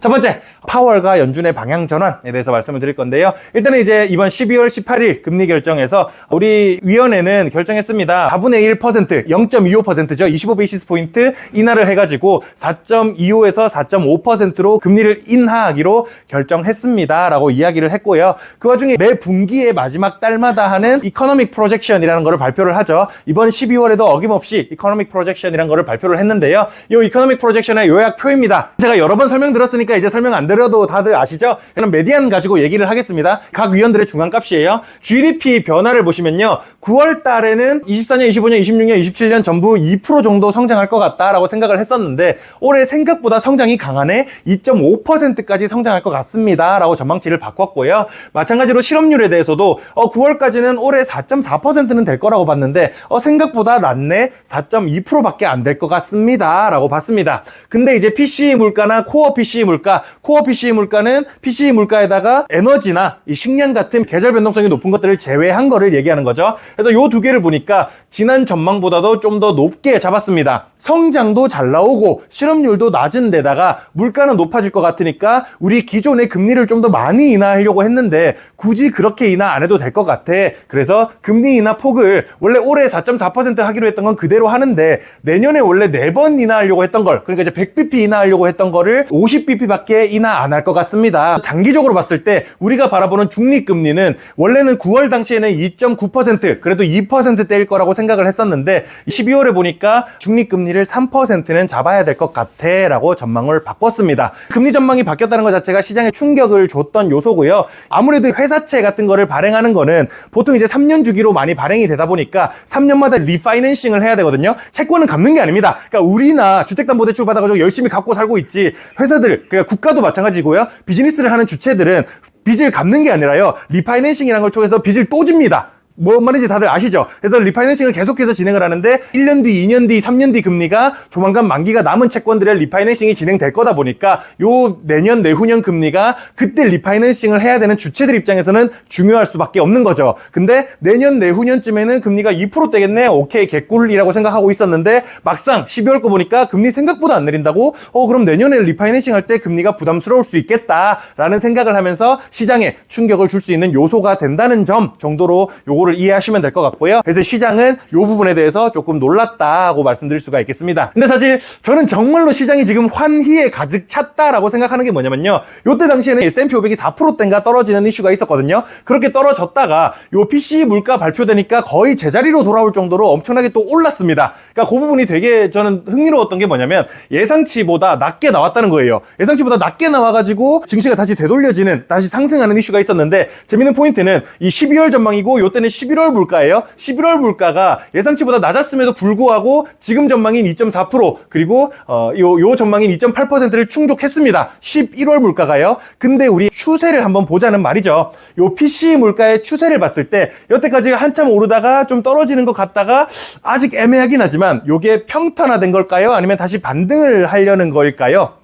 첫 번째, 파월과 연준의 방향 전환에 대해서 말씀을 드릴 건데요. 일단은 이제 이번 12월 18일 금리 결정에서 우리 위원회는 결정했습니다. 4분의 1%, 0.25%죠. 25베이시스 포인트 인하를 해가지고 4.25에서 4.5%로 금리를 인하하기로 결정했습니다. 라고 이야기를 했고요. 그 와중에 매 분기의 마지막 달마다 하는 이코노믹 프로젝션이라는 거를 발표를 하죠. 이번 12월에도 어김없이 이코노믹 프로젝션이라는 거를 발표를 했는데요. 이 이코노믹 프로젝션의 요약표입니다. 제가 여러 번 설명드렸으니까 이제 설명 안 드려도 다들 아시죠? 그럼 메디안 가지고 얘기를 하겠습니다. 각 위원들의 중간값이에요. GDP 변화를 보시면요. 9월 달에는 24년, 25년, 26년, 27년 전부 2% 정도 성장할 것 같다라고 생각을 했었는데 올해 생각보다 성장이 강하네 2.5%까지 성장할 것 같습니다. 라고 전망치를 바꿨고요. 마찬가지로 실업률에 대해서도 어, 9월까지는 올해 4.4%는 될 거라고 봤는데 어, 생각보다 낮네 4.2%밖에 안 될 것 같습니다. 라고 봤습니다. 근데 이제 PCE 물가나 코어 PCE 물가, 코어 PCE 물가는 PCE 물가에다가 에너지나 이 식량 같은 계절 변동성이 높은 것들을 제외한 거를 얘기하는 거죠. 그래서 요 두 개를 보니까 지난 전망보다도 좀 더 높게 잡았습니다. 성장도 잘 나오고 실업률도 낮은 데다가 물가는 높아질 것 같으니까 우리 기존의 금리를 좀 더 많이 인하하려고 했는데 굳이 그렇게 인하 안 해도 될 것 같아. 그래서 금리 인하 폭을 원래 올해 4.4% 하기로 했던 건 그대로 하는데 내년에 원래 4번 인하하려고 했던 걸 그러니까 이제 100bp 인하하려고 했던 거를 50bp 밖에 인하 안 할 것 같습니다. 장기적으로 봤을 때 우리가 바라보는 중립금리는 원래는 9월 당시에는 2.9% 그래도 2%대일 거라고 생각을 했었는데 12월에 보니까 중립금리를 3%는 잡아야 될 것 같아 라고 전망을 바꿨습니다. 금리 전망이 바뀌었다는 것 자체가 시장에 충격을 줬던 요소고요. 아무래도 회사채 같은 거를 발행하는 거는 보통 이제 3년 주기로 많이 발행이 되다 보니까 3년마다 리파이낸싱을 해야 되거든요. 채권은 갚는 게 아닙니다. 그러니까 우리나 주택담보대출 받아가지고 열심히 갚고 살고 있지 회사들, 그 러니까 국가도 마찬가지고요. 비즈니스를 하는 주체들은 빚을 갚는 게 아니라요. 리파이낸싱이라는 걸 통해서 빚을 또 줍니다. 뭔 말인지 다들 아시죠? 그래서 리파이낸싱을 계속해서 진행을 하는데 1년 뒤, 2년 뒤, 3년 뒤 금리가 조만간 만기가 남은 채권들의 리파이낸싱이 진행될 거다 보니까 요 내년, 내후년 금리가 그때 리파이낸싱을 해야 되는 주체들 입장에서는 중요할 수밖에 없는 거죠. 근데 내년, 내후년쯤에는 금리가 2%대겠네? 오케이, 개꿀이라고 생각하고 있었는데 막상 12월 거 보니까 금리 생각보다 안 내린다고? 어, 그럼 내년에 리파이낸싱 할 때 금리가 부담스러울 수 있겠다라는 생각을 하면서 시장에 충격을 줄 수 있는 요소가 된다는 점 정도로 요거를 이해하시면 될 것 같고요. 그래서 시장은 요 부분에 대해서 조금 놀랐다고 말씀드릴 수가 있겠습니다. 근데 사실 저는 정말로 시장이 지금 환희에 가득 찼다라고 생각하는 게 뭐냐면요. 요때 당시에는 S&P 500이 4%대인가 떨어지는 이슈가 있었거든요. 그렇게 떨어졌다가 요 PC 물가 발표되니까 거의 제자리로 돌아올 정도로 엄청나게 또 올랐습니다. 그러니까 그 부분이 되게 저는 흥미로웠던 게 뭐냐면 예상치보다 낮게 나왔다는 거예요. 예상치보다 낮게 나와가지고 증시가 다시 되돌려지는 다시 상승하는 이슈가 있었는데 재밌는 포인트는 이 12월 전망이고 요때는 11월 물가예요. 11월 물가가 예상치보다 낮았음에도 불구하고 지금 전망인 2.4% 그리고 어, 요, 요 전망인 2.8%를 충족했습니다. 11월 물가가요. 근데 우리 추세를 한번 보자는 말이죠. 요 PC 물가의 추세를 봤을 때 여태까지 한참 오르다가 좀 떨어지는 것 같다가 아직 애매하긴 하지만 요게 평탄화된 걸까요? 아니면 다시 반등을 하려는 걸까요?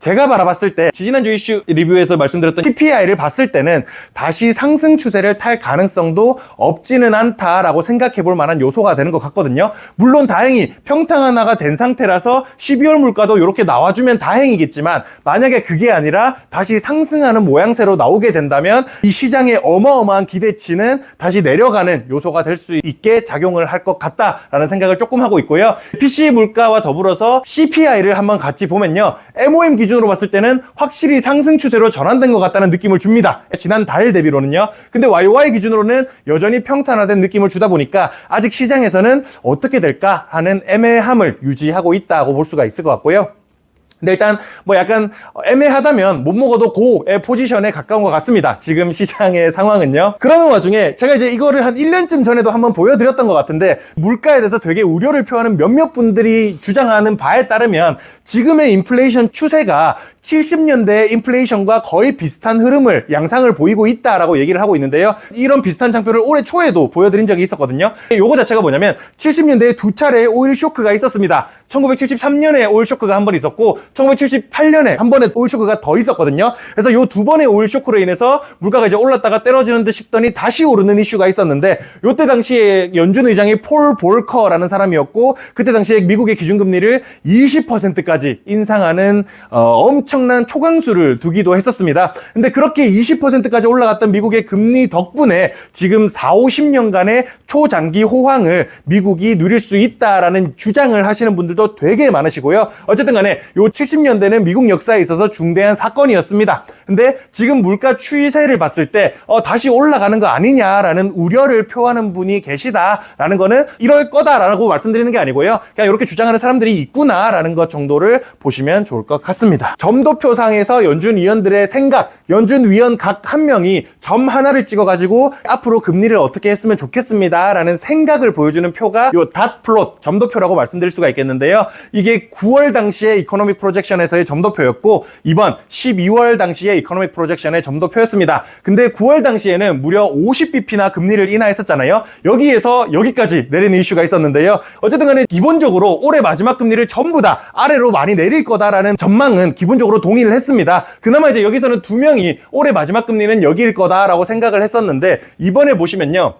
제가 바라봤을 때 지난주 이슈 리뷰에서 말씀드렸던 PPI를 봤을 때는 다시 상승 추세를 탈 가능성도 없지는 않다라고 생각해 볼 만한 요소가 되는 것 같거든요. 물론 다행히 평탄화가 된 상태라서 12월 물가도 이렇게 나와주면 다행이겠지만 만약에 그게 아니라 다시 상승하는 모양새로 나오게 된다면 이 시장의 어마어마한 기대치는 다시 내려가는 요소가 될 수 있게 작용을 할 것 같다라는 생각을 조금 하고 있고요. PC 물가와 더불어서 CPI를 한번 같이 보면요. MOM 기준 으로 봤을 때는 확실히 상승 추세로 전환된 것 같다는 느낌을 줍니다. 지난 달 대비로는요. 근데 YY 기준으로는 여전히 평탄화된 느낌을 주다 보니까 아직 시장에서는 어떻게 될까 하는 애매함을 유지하고 있다고 볼 수가 있을 것 같고요. 근데 일단 뭐 약간 애매하다면 못 먹어도 고의 포지션에 가까운 것 같습니다. 지금 시장의 상황은요. 그러는 와중에 제가 이제 이거를 한 1년쯤 전에도 한번 보여드렸던 것 같은데 물가에 대해서 되게 우려를 표하는 몇몇 분들이 주장하는 바에 따르면 지금의 인플레이션 추세가 70년대 인플레이션과 거의 비슷한 흐름을 양상을 보이고 있다라고 얘기를 하고 있는데요. 이런 비슷한 장표를 올해 초에도 보여드린 적이 있었거든요. 요거 자체가 뭐냐면 70년대에 두 차례의 오일 쇼크가 있었습니다. 1973년에 오일 쇼크가 한 번 있었고 1978년에 한 번의 오일 쇼크가 더 있었거든요. 그래서 요 두 번의 오일 쇼크로 인해서 물가가 이제 올랐다가 떨어지는 듯 싶더니 다시 오르는 이슈가 있었는데 요때 당시에 연준 의장이 폴 볼커라는 사람이었고 그때 당시에 미국의 기준금리를 20%까지 인상하는 어, 엄청 엄청난 초강수를 두기도 했었습니다. 근데 그렇게 20%까지 올라갔던 미국의 금리 덕분에 지금 4, 50년간의 초장기 호황을 미국이 누릴 수 있다라는 주장을 하시는 분들도 되게 많으시고요. 어쨌든 간에 요 70년대는 미국 역사에 있어서 중대한 사건이었습니다. 근데 지금 물가 추세를 봤을 때 어, 다시 올라가는 거 아니냐라는 우려를 표하는 분이 계시다라는 거는 이럴 거다라고 말씀드리는 게 아니고요. 그냥 이렇게 주장하는 사람들이 있구나라는 것 정도를 보시면 좋을 것 같습니다. 점도표상에서 연준 위원들의 생각, 연준 위원 각 한 명이 점 하나를 찍어가지고 앞으로 금리를 어떻게 했으면 좋겠습니다라는 생각을 보여주는 표가 요닷 플롯 점도표라고 말씀드릴 수가 있겠는데요. 이게 9월 당시에 이코노믹 프로젝션에서의 점도표였고 이번 12월 당시에 이코노믹 프로젝션의 점도표였습니다. 근데 9월 당시에는 무려 50bp나 금리를 인하했었잖아요. 여기에서 여기까지 내리는 이슈가 있었는데요. 어쨌든 간에 기본적으로 올해 마지막 금리를 전부 다 아래로 많이 내릴 거다라는 전망은 기본적으로 동의를 했습니다. 그나마 이제 여기서는 두 명이 올해 마지막 금리는 여기일 거다라고 생각을 했었는데 이번에 보시면요.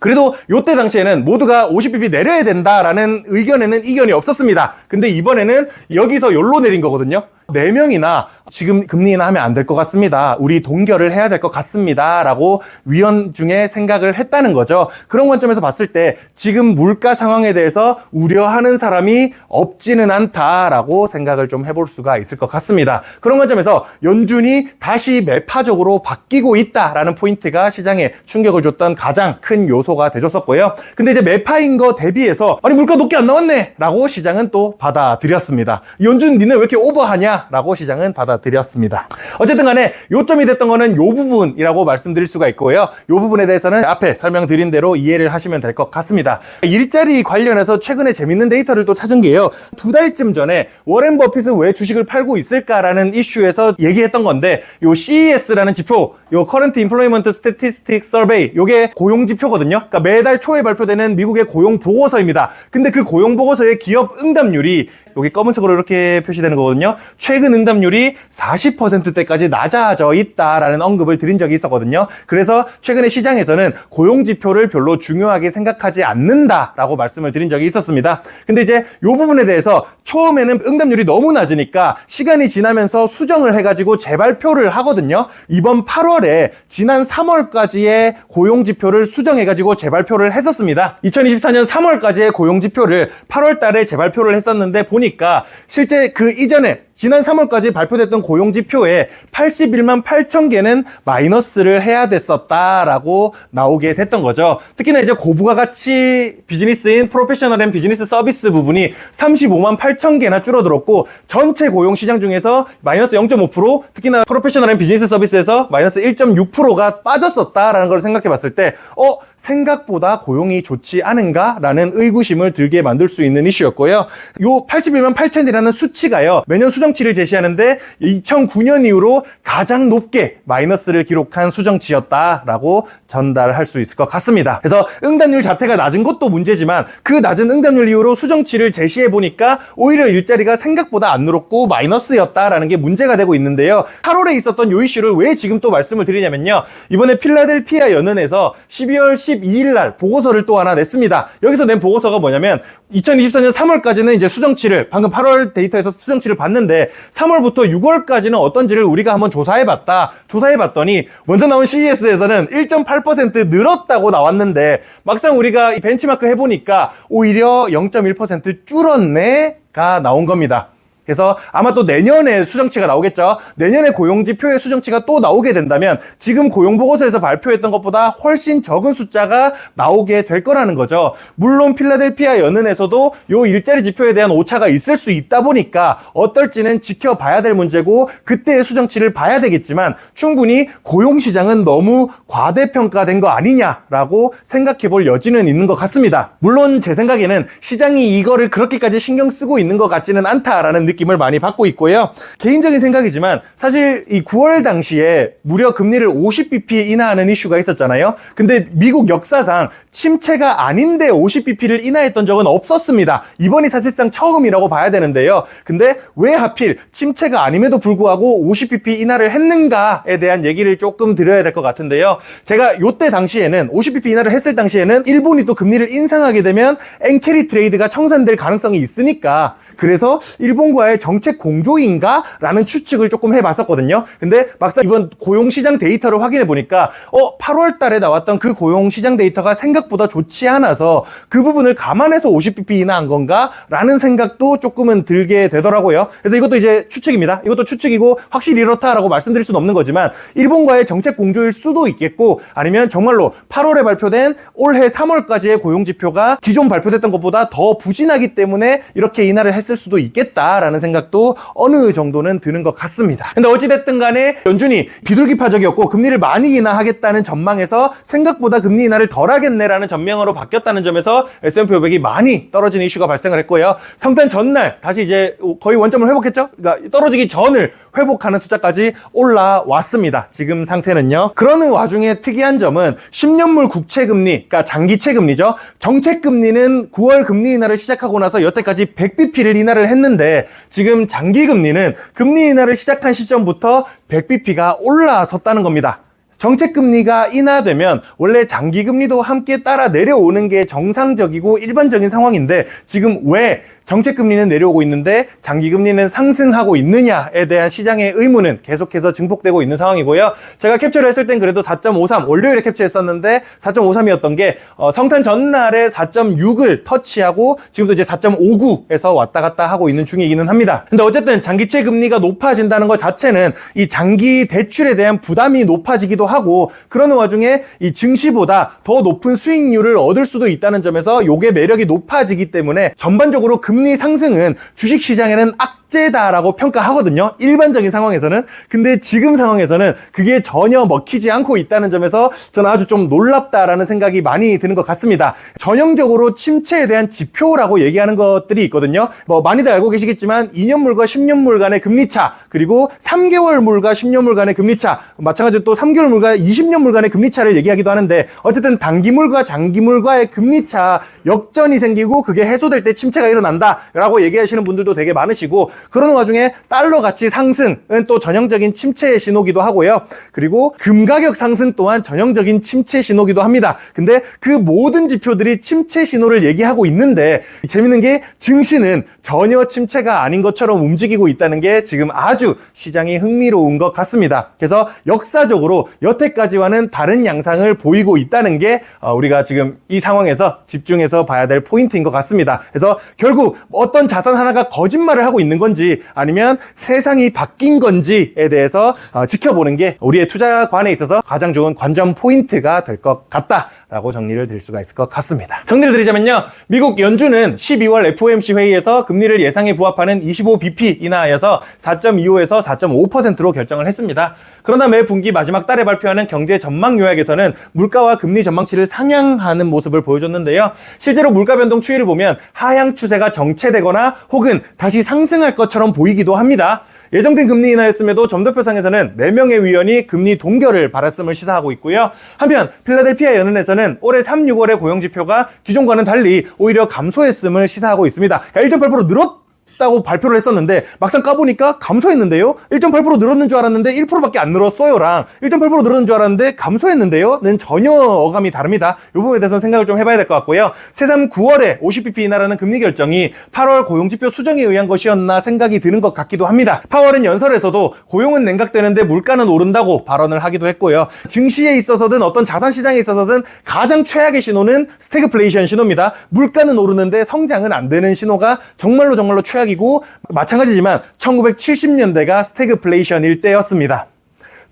그래도 요때 당시에는 모두가 50bp 내려야 된다라는 의견에는 이견이 없었습니다. 근데 이번에는 여기서 열로 내린 거거든요. 4명이나 지금 금리 인하하면 안 될 것 같습니다. 우리 동결을 해야 될 것 같습니다. 라고 위원 중에 생각을 했다는 거죠. 그런 관점에서 봤을 때 지금 물가 상황에 대해서 우려하는 사람이 없지는 않다라고 생각을 좀 해볼 수가 있을 것 같습니다. 그런 관점에서 연준이 다시 매파적으로 바뀌고 있다라는 포인트가 시장에 충격을 줬던 가장 큰 요소가 되줬었고요. 근데 이제 매파인 거 대비해서 아니 물가 높게 안 나왔네 라고 시장은 또 받아들였습니다. 연준 니네 왜 이렇게 오버하 냐 라고 시장은 받아들였습니다. 어쨌든 간에 요점이 됐던 거는 요 부분이라고 말씀드릴 수가 있고요. 요 부분에 대해서는 앞에 설명드린 대로 이해를 하시면 될 것 같습니다. 일자리 관련해서 최근에 재밌는 데이터를 또 찾은 게요. 두 달쯤 전에 워렌 버핏은 왜 주식을 팔고 있을까라는 이슈에서 얘기했던 건데 요 CES라는 지표, 요 Current Employment Statistics Survey, 요게 고용 지표거든요. 그러니까 매달 초에 발표되는 미국의 고용 보고서입니다. 근데 그 고용 보고서의 기업 응답률이 여기 검은색으로 이렇게 표시되는 거거든요. 최근 응답률이 40%대까지 낮아져 있다라는 언급을 드린 적이 있었거든요. 그래서 최근에 시장에서는 고용 지표를 별로 중요하게 생각하지 않는다라고 말씀을 드린 적이 있었습니다. 근데 이제 이 부분에 대해서 처음에는 응답률이 너무 낮으니까 시간이 지나면서 수정을 해가지고 재발표를 하거든요. 이번 8월에 지난 3월까지의 고용 지표를 수정해가지고 재발표를 했었습니다. 2024년 3월까지의 고용 지표를 8월 달에 재발표를 했었는데 보니 까 실제 그 이전에 지난 3월까지 발표됐던 고용 지표에 81만 8천 개는 마이너스를 해야 됐었다라고 나오게 됐던 거죠. 특히나 이제 고부가 가치 비즈니스인 프로페셔널 앤 비즈니스 서비스 부분이 35만 8천 개나 줄어들었고 전체 고용 시장 중에서 마이너스 0.5% 특히나 프로페셔널 앤 비즈니스 서비스에서 마이너스 1.6%가 빠졌었다라는 걸 생각해 봤을 때 어, 생각보다 고용이 좋지 않은가라는 의구심을 들게 만들 수 있는 이슈였고요. 요 81만 8천이라는 수치가요. 매년 수정치를 제시하는데 2009년 이후로 가장 높게 마이너스를 기록한 수정치였다라고 전달할 수 있을 것 같습니다. 그래서 응답률 자체가 낮은 것도 문제지만 그 낮은 응답률 이후로 수정치를 제시해 보니까 오히려 일자리가 생각보다 안 늘었고 마이너스였다라는 게 문제가 되고 있는데요. 8월에 있었던 요 이슈를 왜 지금 또 말씀을 드리냐면요. 이번에 필라델피아 연은에서 12월 12일 날 보고서를 또 하나 냈습니다. 여기서 낸 보고서가 뭐냐면 2024년 3월까지는 이제 수정치를 방금 8월 데이터에서 수정치를 봤는데 3월부터 6월까지는 어떤지를 우리가 한번 조사해 봤다. 조사해 봤더니 먼저 나온 CES에서는 1.8% 늘었다고 나왔는데 막상 우리가 이 벤치마크 해 보니까 오히려 0.1% 줄었네가 나온 겁니다. 그래서 아마 또 내년에 수정치가 나오겠죠. 내년에 고용지표의 수정치가 또 나오게 된다면 지금 고용보고서에서 발표했던 것보다 훨씬 적은 숫자가 나오게 될 거라는 거죠. 물론 필라델피아 연은에서도 요 일자리 지표에 대한 오차가 있을 수 있다 보니까 어떨지는 지켜봐야 될 문제고 그때의 수정치를 봐야 되겠지만 충분히 고용시장은 너무 과대평가된 거 아니냐라고 생각해 볼 여지는 있는 것 같습니다. 물론 제 생각에는 시장이 이거를 그렇게까지 신경 쓰고 있는 것 같지는 않다라는 느낌 느낌을 많이 받고 있고요. 개인적인 생각이지만 사실 이 9월 당시에 무려 금리를 50bp 인하하는 이슈가 있었잖아요. 근데 미국 역사상 침체가 아닌데 50bp를 인하했던 적은 없었습니다. 이번이 사실상 처음이라고 봐야 되는데요. 근데 왜 하필 침체가 아님에도 불구하고 50bp 인하를 했는가에 대한 얘기를 조금 드려야 될 것 같은데요. 제가 요때 당시에는 50bp 인하를 했을 당시에는 일본이 또 금리를 인상하게 되면 엔캐리 트레이드가 청산될 가능성이 있으니까 그래서 일본과 일본과의 정책 공조인가? 라는 추측을 조금 해봤었거든요. 근데 막상 이번 고용시장 데이터를 확인해 보니까 어 8월 달에 나왔던 그 고용시장 데이터가 생각보다 좋지 않아서 그 부분을 감안해서 50bp 인하한 건가? 라는 생각도 조금은 들게 되더라고요. 그래서 이것도 이제 추측입니다. 이것도 추측이고 확실히 이렇다라고 말씀드릴 수는 없는 거지만 일본과의 정책 공조일 수도 있겠고 아니면 정말로 8월에 발표된 올해 3월까지의 고용 지표가 기존 발표됐던 것보다 더 부진하기 때문에 이렇게 인하를 했을 수도 있겠다라는 생각도 어느 정도는 드는 것 같습니다. 근데 어찌됐든 간에 연준이 비둘기파적이었고 금리를 많이 인하하겠다는 전망에서 생각보다 금리 인하를 덜 하겠네라는 전망으로 바뀌었다는 점에서 S&P 500이 많이 떨어지는 이슈가 발생을 했고요. 성탄 전날 다시 이제 거의 원점을 회복했죠. 그러니까 떨어지기 전을 회복하는 숫자까지 올라왔습니다. 지금 상태는요. 그러는 와중에 특이한 점은 10년물 국채 금리, 그러니까 장기채 금리죠. 정책 금리는 9월 금리 인하를 시작하고 나서 여태까지 100bp를 인하를 했는데 지금 장기 금리는 금리 인하를 시작한 시점부터 100bp가 올라섰다는 겁니다. 정책금리가 인하되면 원래 장기금리도 함께 따라 내려오는 게 정상적이고 일반적인 상황인데 지금 왜 정책금리는 내려오고 있는데 장기금리는 상승하고 있느냐에 대한 시장의 의문은 계속해서 증폭되고 있는 상황이고요. 제가 캡처를 했을 땐 그래도 4.53, 월요일에 캡처했었는데 4.53이었던 게 어, 성탄 전날에 4.6을 터치하고 지금도 이제 4.59에서 왔다 갔다 하고 있는 중이기는 합니다. 근데 어쨌든 장기채 금리가 높아진다는 것 자체는 이 장기 대출에 대한 부담이 높아지기도 하고 그러는 와중에 이 증시보다 더 높은 수익률을 얻을 수도 있다는 점에서 요게 매력이 높아지기 때문에 전반적으로 금리 상승은 주식 시장에는 악 재다라고 평가하거든요. 일반적인 상황에서는. 근데 지금 상황에서는 그게 전혀 먹히지 않고 있다는 점에서 저는 아주 좀 놀랍다라는 생각이 많이 드는 것 같습니다. 전형적으로 침체에 대한 지표라고 얘기하는 것들이 있거든요. 뭐 많이들 알고 계시겠지만 2년물과 10년물 간의 금리차 그리고 3개월물과 10년물 간의 금리차 마찬가지로 또 3개월물과 20년물 간의 금리차를 얘기하기도 하는데 어쨌든 단기물과 장기물과의 금리차 역전이 생기고 그게 해소될 때 침체가 일어난다라고 얘기하시는 분들도 되게 많으시고 그러는 와중에 달러 가치 상승은 또 전형적인 침체의 신호기도 하고요. 그리고 금 가격 상승 또한 전형적인 침체 신호기도 합니다. 근데 그 모든 지표들이 침체 신호를 얘기하고 있는데 재밌는 게 증시는 전혀 침체가 아닌 것처럼 움직이고 있다는 게 지금 아주 시장이 흥미로운 것 같습니다. 그래서 역사적으로 여태까지와는 다른 양상을 보이고 있다는 게 어, 우리가 지금 이 상황에서 집중해서 봐야 될 포인트인 것 같습니다. 그래서 결국 어떤 자산 하나가 거짓말을 하고 있는 건지 아니면 세상이 바뀐 건지에 대해서 어, 지켜보는 게 우리의 투자관에 있어서 가장 좋은 관전 포인트가 될 것 같다라고 정리를 드릴 수가 있을 것 같습니다. 정리를 드리자면요. 미국 연준은 12월 FOMC 회의에서 금리를 예상에 부합하는 25bp 인하하여서 4.25에서 4.5%로 결정을 했습니다. 그러나 매 분기 마지막 달에 발표하는 경제 전망 요약에서는 물가와 금리 전망치를 상향하는 모습을 보여줬는데요. 실제로 물가 변동 추이를 보면 하향 추세가 정체되거나 혹은 다시 상승할 것처럼 보이기도 합니다. 예정된 금리 인하였음에도 점도표상에서는 4명의 위원이 금리 동결을 바랐음을 시사하고 있고요. 한편 필라델피아 연은에서는 올해 3, 6월의 고용지표가 기존과는 달리 오히려 감소했음을 시사하고 있습니다. 그러니까 1.8% 늘었 다고 발표를 했었는데 막상 까보니까 감소했는데요. 1.8% 늘었는 줄 알았는데 1%밖에 안 늘었어요랑 1.8% 늘었는 줄 알았는데 감소했는데요는 전혀 어감이 다릅니다. 이 부분에 대해서 생각을 좀 해봐야 될 것 같고요. 새삼 9월에 50bp 인하라는 금리 결정이 8월 고용지표 수정에 의한 것이었나 생각이 드는 것 같기도 합니다. 파월은 연설에서도 고용은 냉각되는데 물가는 오른다고 발언을 하기도 했고요. 증시에 있어서든 어떤 자산 시장에 있어서든 가장 최악의 신호는 스태그플레이션 신호입니다. 물가는 오르는데 성장은 안 되는 신호가 정말로 정말로 최악 시작이고 마찬가지지만 1970년대가 스태그플레이션일 때였습니다.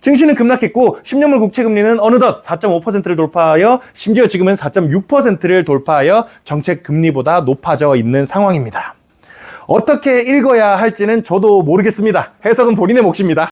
증시는 급락했고 10년물 국채 금리는 어느덧 4.5%를 돌파하여 심지어 지금은 4.6%를 돌파하여 정책 금리보다 높아져 있는 상황입니다. 어떻게 읽어야 할지는 저도 모르겠습니다. 해석은 본인의 몫입니다.